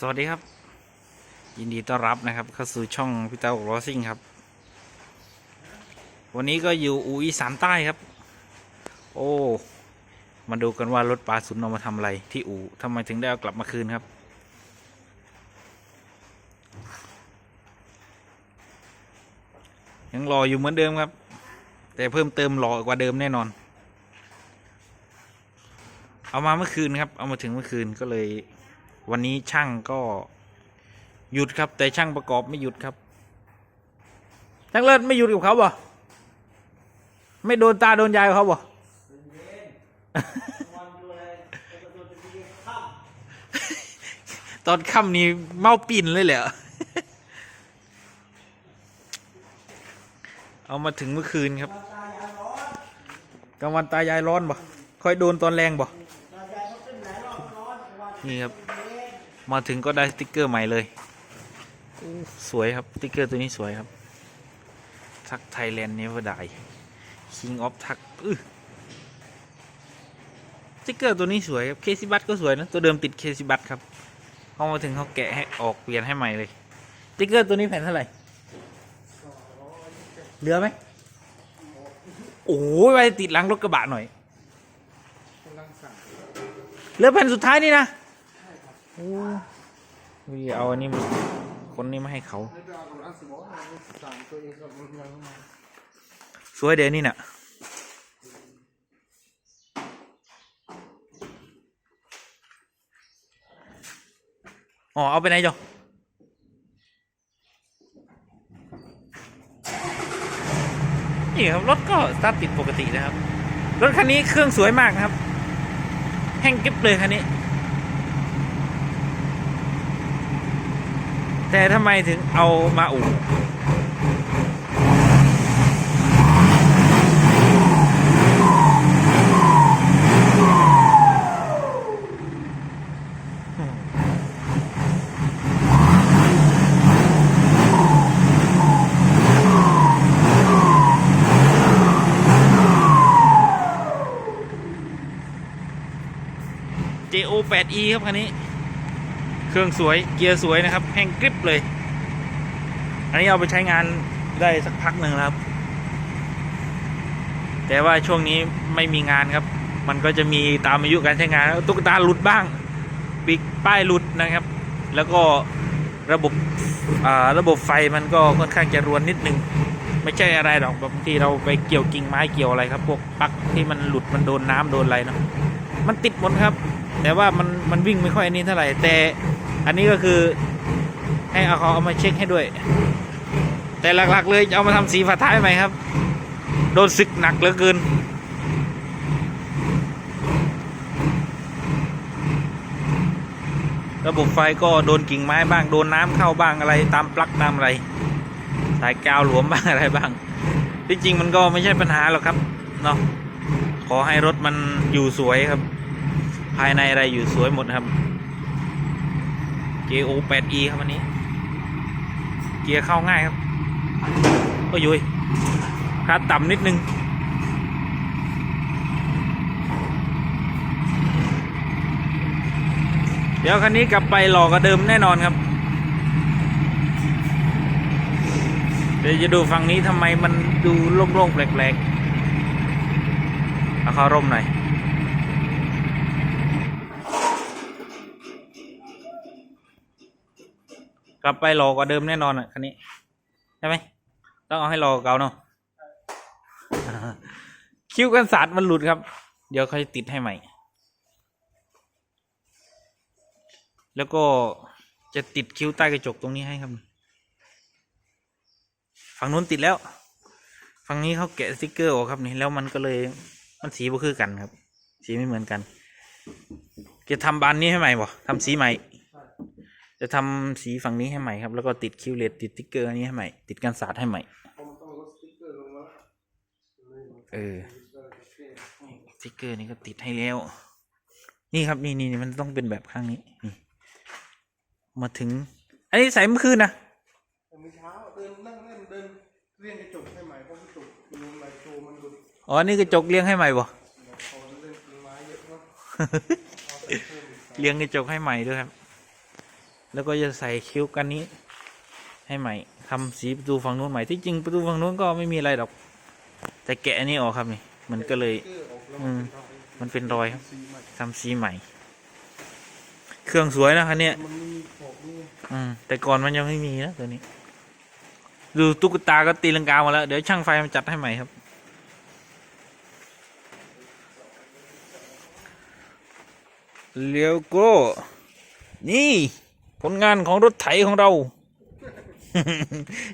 สวัสดีครับ ยินดีต้อนรับนะครับเข้าสู่ช่องพี่เต้าลอซิ่งครับ วันนี้ก็อยู่อูอีสานใต้ครับ โอ้มาดูกันว่ารถปลาสุนเอามาทำอะไร ที่อูทำไมถึงได้เอากลับมาคืนครับ ยังรออยู่เหมือนเดิมครับ แต่เพิ่มเติมรอกว่าเดิมแน่นอน เอามาเมื่อคืนครับ เอามาถึงเมื่อคืนก็เลย วันนี้ช่างก็หยุดครับ แต่ช่างประกอบไม่หยุดครับช่างเลิศไม่หยุดกับเขาบ่ไม่โดนตาโดนยายเขาบ่ตอนค่ำนี้เมาปิ่นเลยแหละเอามาถึงเมื่อคืนครับกลางวันตายายร้อนบ่ค่อยโดนตอนแรงบ่นี่ครับ มาถึงก็ได้สติกเกอร์ใหม่เลย สวยครับสติกเกอร์ตัวนี้สวยครับ ทักไทยแลนด์เนเวอร์ได King of ทักอื้อสติกเกอร์ตัวนี้สวยครับ เคซิบัตก็สวยนะ ตัวเดิมติดเคซิบัตครับเขามาถึงเขาแกะให้ออกเปลี่ยนให้ใหม่เลยสติกเกอร์ตัวนี้แผ่นเท่าไหร่ เหลือไหม โอ้ยไปติดหลังรถกระบะหน่อย เหลือแผ่นสุดท้ายนี่นะ โอ้ยเอาอันนี้คนนี้มาให้เขา สวยเดี๋ยวนี้น่ะอ๋อเอาไปไหนจ๊อนี่ครับรถก็สตาร์ทติดปกตินะครับ รถคันนี้เครื่องสวยมากนะครับ แห้งกริบเลยคันนี้ แต่ทำไมถึงเอามาอู่เจโอ 8e ครับคันนี้ ครื่องสวยเกียร์สวยนะครับ แห้งกริบเลย อันนี้เอาไปใช้งานได้สักพักหนึ่งแล้วครับ แต่ว่าช่วงนี้ไม่มีงานครับ มันก็จะมีตามอายุการใช้งานแล้วตุ๊กตาหลุดบ้างปีกป้ายหลุดนะครับ แล้วก็ระบบระบบไฟมันก็ค่อนข้างจะรวนนิดนึง ไม่ใช่อะไรหรอกบางทีเราไปเกี่ยวกิ่งไม้เกี่ยวอะไรครับ พวกปลั๊กที่มันหลุดมันโดนน้ำโดนอะไรเนาะมันติดหมดครับ แต่ว่ามันมันวิ่งไม่ค่อยอันนี้เท่าไหร่แต่ อันนี้ก็คือให้เอาเขาเอามาเช็คให้ด้วย แต่หลักๆเลยเอามาทำสีฝาท้ายใหมครับ โดนศึกหนักเหลือเกินระบบไฟก็โดนกิ่งไม้บ้าง โดนน้ำเข้าบ้างอะไรตามปลั๊กตามอะไร สายกาวหลวมบ้างอะไรบ้าง ที่จริงมันก็ไม่ใช่ปัญหาหรอกครับเนาะขอให้รถมันอยู่สวยครับ ภายในอะไรอยู่สวยหมดครับ JO 8E ครับอันนี้ เกียร์เข้าง่ายครับก็ยุยคาดต่ำนิดนึง เดี๋ยวคันนี้กลับไปหลอกกว่าเดิมแน่นอนครับ เดี๋ยวจะดูฝั่งนี้ทำไมมันดูโล่งๆแปลกๆเอาเข้าร่มหน่อย กลับไปรอกว่าเดิมแน่นอนอะคันนี้ใช่ไหมต้องเอาให้รอเก่าเนาะคิ้วกันสาดมันหลุดครับ เดี๋ยวเขาจะติดให้ใหม่ แล้วก็จะติดคิ้วใต้กระจกตรงนี้ให้ครับ ฝั่งนู้นติดแล้ว ฝั่งนี้เขาแกะสติกเกอร์ออกครับนี่แล้วมันก็เลยมันสีบ่คือกันครับ สีไม่เหมือนกัน จะทำบานนี้ให้ใหม่บ่ทำสีใหม่ จะทำสีฝั่งนี้ให้ใหม่ครับ แล้วก็ติดคิวเลตติดสติ๊กเกอร์อันนี้ให้ใหม่ ติดกันสาดให้ใหม่เออสติ๊กเกอร์นี่ก็ติดให้แล้ว นี่ครับนี่นี่นี่มันต้องเป็นแบบข้างนี้นี่มาถึง อันนี้ใส่เมื่อคืนนะแต่เมื่อเช้าเดินนั่งเล่นเดินเรียงกระจกให้ใหม่เพราะกระจกมันลงไหลโชว์มันหลุดอ๋อ นี่กระจกเลี้ยงให้ใหม่บ่พอเล่นกิ่งไม้เยอะเนาะเลี้ยงกระจกให้ใหม่ด้วยครับ แล้วก็จะใส่คิ้วกันนี้ ให้ใหม่ทำสีประตูฝั่งนู้นใหม่ที่จริงประตูฝั่งนู้นก็ไม่มีอะไรหรอก แต่แกะนี้ออกครับนี่มันก็เลยอืมมันเป็นรอยครับสีใหม่ทำสีใหม่ เครื่องสวยนะคันเนี้ยมันมีขอบนี่อืมแต่ก่อนมันยังไม่มีนะตัวนี้ ดูตุ๊กตาก็ตีลังกามาแล้ว เดี๋ยวช่างไฟมาจัดให้ใหม่ครับเลี้ยวโก้นี่ ผลงานของรถไถของเรา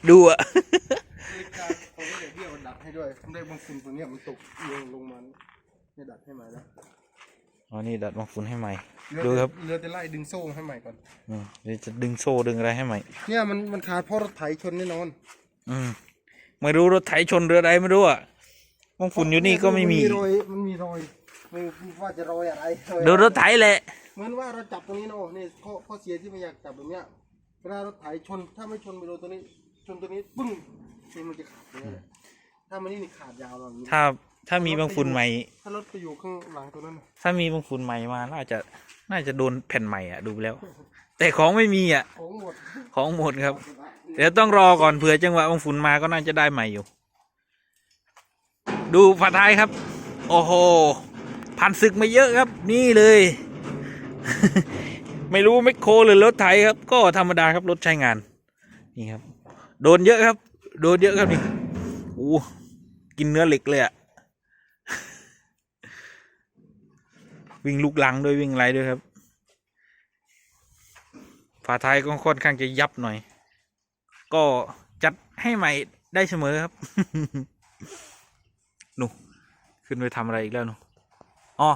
ดูอะนาฬิกาเขาก็เดี๋ยวเบี้ยวดัดให้ด้วยผมได้บางฝุ่นตัวเนี้ยมันตกลงลงมาเนี่ยดัดให้ใหม่แล้วอ๋อนี่ดัดมาฝุ่นให้ใหม่เรือดูครับเหลือแต่ไล่ดึงโซ่ให้ใหม่ก่อนอืมเดี๋ยวจะดึงโซ่ดึงอะไรให้ใหม่ เนี่ยมันมันขาดเพราะรถไถชนแน่นอนอืมไม่รู้รถไถชนเรือใดไม่รู้อะมังฝุ่นอยู่นี่ก็ไม่มีนรอยมันมีรอยไม่ว่าจะรอยอะไรอยดูรถไถแหละ เหมือนว่าเราจับตรงนี้เนาะนี่ข้อข้อเสียที่ไม่อยากจับแบบเนี้ยเวลารถไถชนถ้าไม่ชนไปโดนตัวนี้ ชนตัวนี้ปึ้งนี่มันจะขาดเลยถ้ามันนี่นี่ขาดยาวเลยถ้าถ้ามีบางฝุ่นใหม่ ถ้ารถไปอยู่ข้างหลังตัวนั้นน่ะถ้ามีบางฝุ่นใหม่มาน่าจะน่าจะโดนแผ่นใหม่อะดูแล้ว แต่ของไม่มีอะของหมดของหมดครับ เดี๋ยวต้องรอก่อนเผื่อจังหวะบางฝุ่นมาก็น่าจะได้ใหม่อยู่ ดูฝาท้ายครับ โอ้โหผ่านศึกมาเยอะครับ นี่เลย ไม่รู้แมคโครหรือรถไถครับ ก็ธรรมดาครับรถใช้งาน นี่ครับ โดนเยอะครับ โดนเยอะครับนี่โอ้กินเนื้อเหล็กเลยอะวิ่งลูกลังด้วยวิ่งไรด้วยครับฝาท้ายก็ค่อนข้างจะยับหน่อย ก็จัดให้ใหม่ได้เสมอครับหนูขึ้นไปทำอะไรอีกแล้วหนูอ๋อ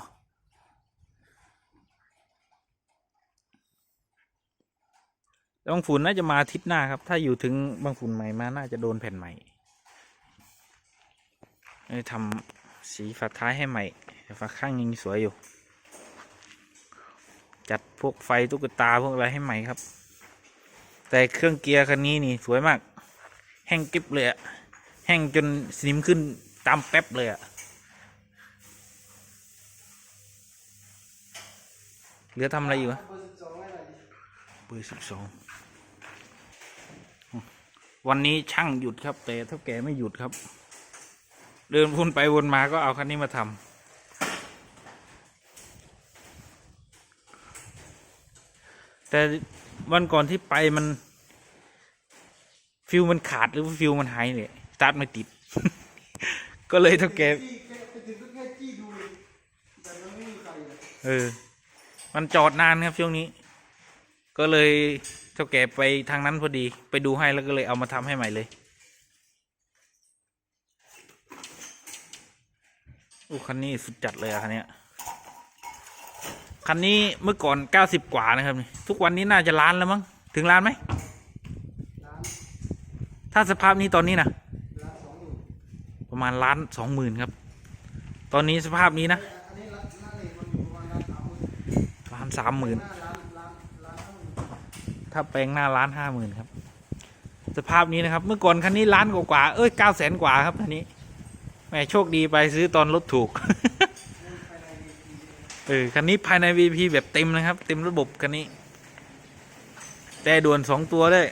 บางฝุ่นน่าจะมาอาทิตย์หน้าครับ ถ้าอยู่ถึงบางฝุ่นใหม่มาน่าจะโดนแผ่นใหม่ให้ทำสีฝาท้ายให้ใหม่ฝาข้างยังสวยอยู่ จัดพวกไฟตุ๊กตาพวกอะไรให้ใหม่ครับ แต่เครื่องเกียร์คันนี้นี่สวยมาก แห้งกริบเลยอะแห้งจนสนิมขึ้นตามแป๊บเลยอะเหลือทำอะไรอยู่วะ เบอร์สิบสองวันนี้ช่างหยุดครับ แต่เท่าแก่ไม่หยุดครับ เดินวนไปวนมาก็เอาคันนี้มาทำแต่วันก่อนที่ไปมัน ฟิวมันขาดหรือฟิวมันหายเนี่ยสตาร์ทไม่ติด ก็เลยเท่าแก่เออ มันจอดนานครับช่วงนี้ ก็เลยเท่าแก่ไปทางนั้นพอดี ไปดูให้แล้วก็เลยเอามาทำให้ใหม่เลยโอ้คันนี้สุดจัดเลยอะคันเนี้ยคันนี้เมื่อก่อนเก้าสิบกว่านะครับนี่ทุกวันนี้น่าจะล้านแล้วมั้งถึงล้านไหมร้านถ้าสภาพนี้ตอนนี้นะประมาณล้านสองหมื่นครับ ตอนนี้สภาพนี้นะอันนี้ร้านร้านเหล็กมันอยู่ประมาณร้านสามหมื่น ถ้าแปลงหน้าล้านห้าหมื่นครับสภาพนี้นะครับ เมื่อก่อนคันนี้ล้านกว่าเอ้ยเก้าแสนกว่าครับคันนี้แหมโชคดีไปซื้อตอนรถถูกเออคันนี้ภายใน VP แบบเต็มนะครับ เต็มระบบคันนี้ แต่ด่วนสองตัวด้วย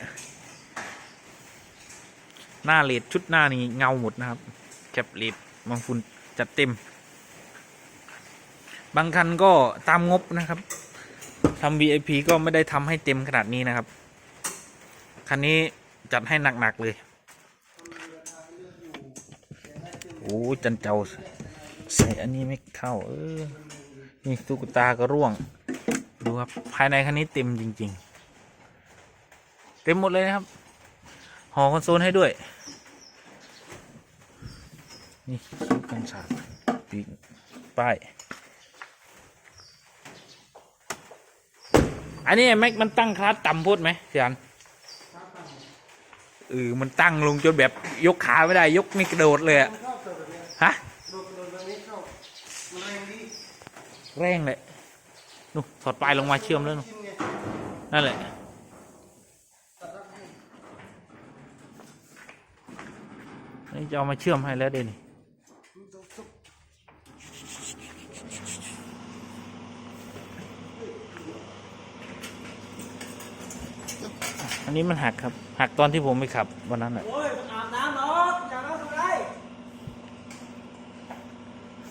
หน้าเลดชุดหน้านี่เงาหมดนะครับแคปเลดบางฝุ่นจัดเต็ม บางคันก็ตามงบนะครับ ทำ VIP ก็ไม่ได้ทำให้เต็มขนาดนี้นะครับ คันนี้จัดให้หนัก ๆ เลย โอ้จันเจ้าใส่อันนี้ไม่เข้า เออ นี่ตุ๊กตาก็ร่วง ดูครับ ภายในคันนี้เต็มจริง ๆ เต็มหมดเลยนะครับห่อคอนโซลให้ด้วย นี่คิ้วกันสาดปีกป้าย อันนี้แม็กมันตั้งคลาสต่ำโพูดไหมเสียนเออมันตั้งลงจนแบบยกขาไม่ได้ ยกไม่กระโดดเลยอะฮะแรงเลยนู่ถอดปลายลงมาเชื่อมแล้วนู่นั่นแหละนี่จะเอามาเชื่อมให้แล้วเดนี่ อันนี้มันหักครับ หักตอนที่ผมไปขับวันนั้นแหละโอ้ยมันอาบน้ำเนาะอย่างนั้นทำไร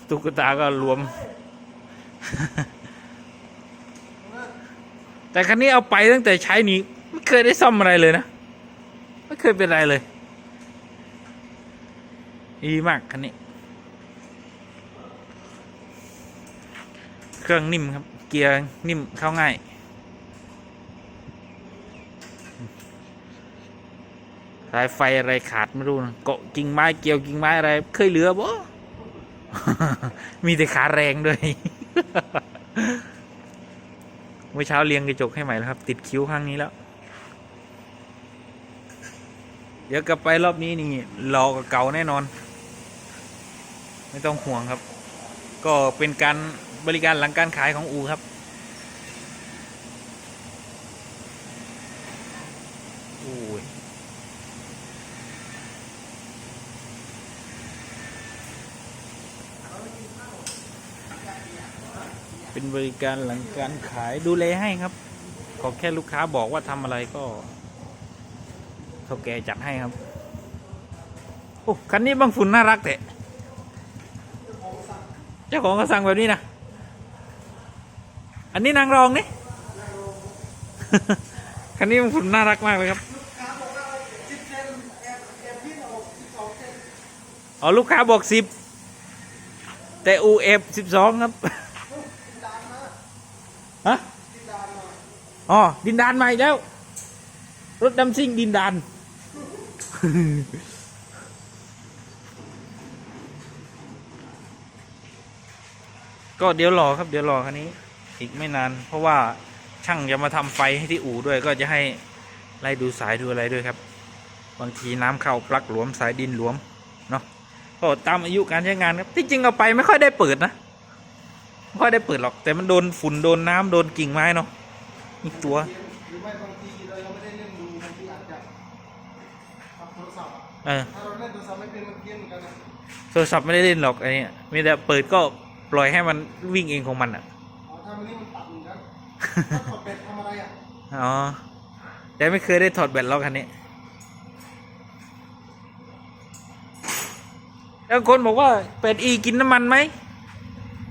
ตุ๊กตาก็รวม แต่คันนี้เอาไปตั้งแต่ใช้นี้ไม่เคยได้ซ่อมอะไรเลยนะ ไม่เคยเป็นไรเลยดีมากคันนี้ เครื่องนิ่มครับ เกียร์นิ่มเข้าง่าย สายไฟอะไรขาดไม่รู้นะเกาะกิ่งไม้เกี่ยวกิ่งไม้อะไร เคยเหลือบ่มีแต่ขาแรงด้วยเมื่อเช้าเรียงกระจกให้ใหม่แล้วครับ ติดคิ้วข้างนี้แล้ว เดี๋ยวกลับไปรอบนี้นี่รอกับเก่าแน่นอน ไม่ต้องห่วงครับ ก็เป็นการบริการหลังการขายของอูครับโอ้ย เป็นบริการหลังการขายดูแลให้ครับ ขอแค่ลูกค้าบอกว่าทำอะไรก็เท่าแกจัดให้ครับ โอ้คันนี้บางฝุ่นน่ารักแต่เจ้าของก็สั่งแบบนี้นะ อันนี้นางรองนี่ คันนี้บางฝุ่นน่ารักมากเลยครับขาบอกว่าสิบเซนแอบแอบยื่นออกสิบสองเซนอ๋อลูกค้าบอกสิบแต่อูเอฟสิบสองครับ ดานมา ฮะ ดินดานมา อ๋อดินดานมาอีกแล้ว รถดำซิ่งดินดานก็เดี๋ยวรอครับเดี๋ยวรอคันนี้ อีกไม่นาน เพราะว่าช่างจะมาทำไฟให้ที่อู่ด้วย ก็จะให้ไล่ดูสายดูอะไรด้วยครับ บางทีน้ำเข้าปลักหลวมสายดินหลวมเนาะก็ตามอายุการใช้งานครับที่จริงเอาไปไม่ค่อยได้เปิดนะไม่ค่อยได้เปิดหรอกแต่มันโดนฝุ่นโดนน้ำโดนกิ่งไม้เนาะ อีกตัวหรือไม่บางทีเรายังไม่ได้เล่นดูบางทีอาจจะขับโทรศัพท์อะเออถ้าเราเล่นโทรศัพท์ไม่เป็นมันเพี้ยนเหมือนกันนะโทรศัพท์ไม่ได้เล่นหรอกไอ้เนี่ยมีแต่เปิดก็ปล่อยให้มันวิ่งเองของมันอะอ๋อถ้ามันนี่มันตัดเหมือนกันถ้าถอดแบตทำอะไรอะอ๋อแต่ไม่เคยได้ถอดแบตล็อกคันนี้ แล้วคนบอกว่าเป็ดอีกินน้ำมันไหม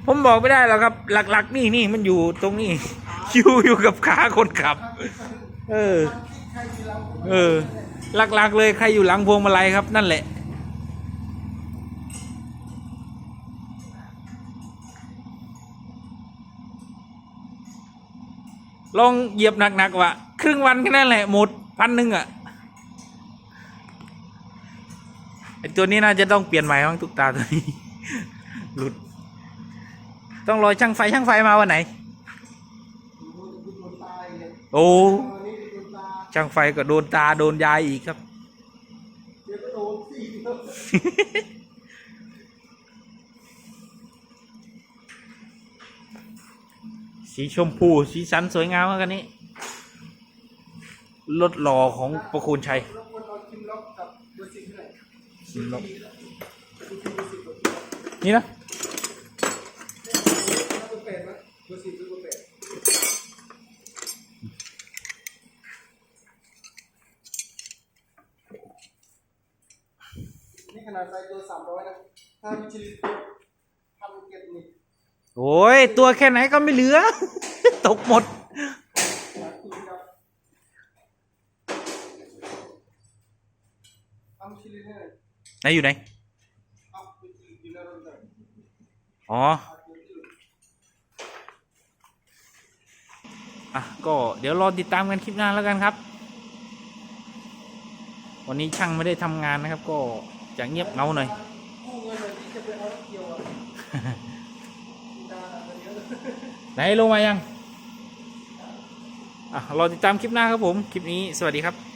ผมบอกไม่ได้หรอกครับ หลัก ๆ นี่นี่มันอยู่ตรงนี้ อยู่อยู่กับขาคนขับ เออ เออ หลักๆเลยใครอยู่หลังพวงมาลัยครับ นั่นแหละ ลองเหยียบหนักๆว่ะครึ่งวันแค่นั้นแหละหมดพันหนึ่งอะไอตัวนี้น่าจะต้องเปลี่ยนใหม่บ้างทุกตาตัวนี้ หลุด ต้องรอช่างไฟช่างไฟมาวันไหน โอ้ช่างไฟก็โดนตาโดนยายอีกครับสีชมพู สีสันสวยงามมากกันนี้รถหล่อของประคุณชัยนเอาคิมล็อกกับเบอร์สิบหน่อย คิมล็อก เบอร์สิบเบอร์สิบเบอร์สิบ นี่นะ เบอร์แปดนะเบอร์สิบหรือเบอร์แปดนี่ขนาดไซส์ตัวสามร้อยนะ ถ้ามิชลินพันเก็ดนี่ โอ้ย ตัวแค่ไหนก็ไม่เหลือ ตกหมด ไหนอยู่ไหน อ๋อ อะ ก็เดี๋ยวรอติดตามกันคลิปหน้าแล้วกันครับ วันนี้ช่างไม่ได้ทำงานนะครับ ก็จะเงียบเงาหน่อย ไหนลงมายัง อะรอติดตามคลิปหน้าครับผม คลิปนี้สวัสดีครับ